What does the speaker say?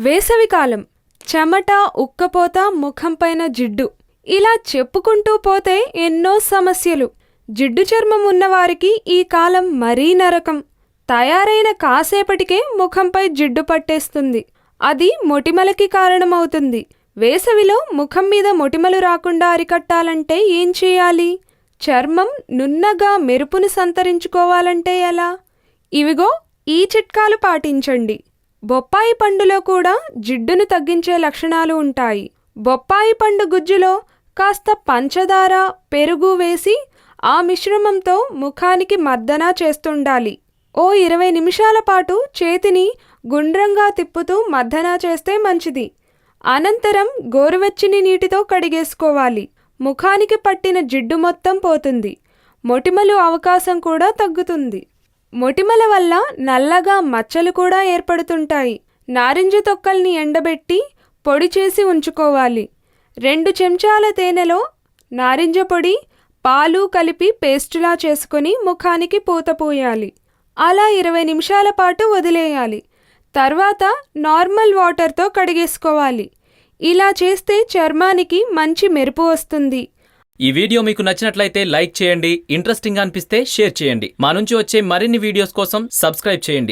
వేసవికాలం చెమట ఉక్కపోత ముఖంపైన జిడ్డు. ఇలా చెప్పుకుంటూ పోతే ఎన్నో సమస్యలు. జిడ్డు చర్మం ఉన్నవారికి ఈ కాలం మరీ నరకం. తయారైన కాసేపటికే ముఖంపై జిడ్డు పట్టేస్తుంది. అది మొటిమలకి కారణమవుతుంది. వేసవిలో ముఖం మీద మొటిమలు రాకుండా అరికట్టాలంటే ఏం చేయాలి? చర్మం నున్నగా మెరుపును సంతరించుకోవాలంటే ఎలా? ఇవిగో ఈ చిట్కాలు పాటించండి. బొప్పాయి పండులో కూడా జిడ్డును తగ్గించే లక్షణాలు ఉంటాయి. బొప్పాయి పండు గుజ్జులో కాస్త పంచదార పెరుగు వేసి ఆ మిశ్రమంతో ముఖానికి మర్దన చేస్తుండాలి. ఓ ఇరవై నిమిషాల పాటు చేతిని గుండ్రంగా తిప్పుతూ మర్దన చేస్తే మంచిది. అనంతరం గోరువెచ్చని నీటితో కడిగేసుకోవాలి. ముఖానికి పట్టిన జిడ్డు మొత్తం పోతుంది. మొటిమలు అవకాశం కూడా తగ్గుతుంది. మొటిమల వల్ల నల్లగా మచ్చలు కూడా ఏర్పడుతుంటాయి. నారింజ తొక్కల్ని ఎండబెట్టి పొడి చేసి ఉంచుకోవాలి. రెండు చెంచాల తేనెలో నారింజ పొడి పాలు కలిపి పేస్టులా చేసుకుని ముఖానికి పూత పూయాలి. అలా ఇరవై నిమిషాల పాటు వదిలేయాలి. తర్వాత నార్మల్ వాటర్తో కడిగేసుకోవాలి. ఇలా చేస్తే చర్మానికి మంచి మెరుపు వస్తుంది. ఈ వీడియో మీకు నచ్చినట్లయితే లైక్ చేయండి ఇంట్రెస్టింగ్ అనిపిస్తే షేర్ చేయండి. మా నుంచి వచ్చే మరిన్ని వీడియోస్ కోసం సబ్స్క్రైబ్ చేయండి.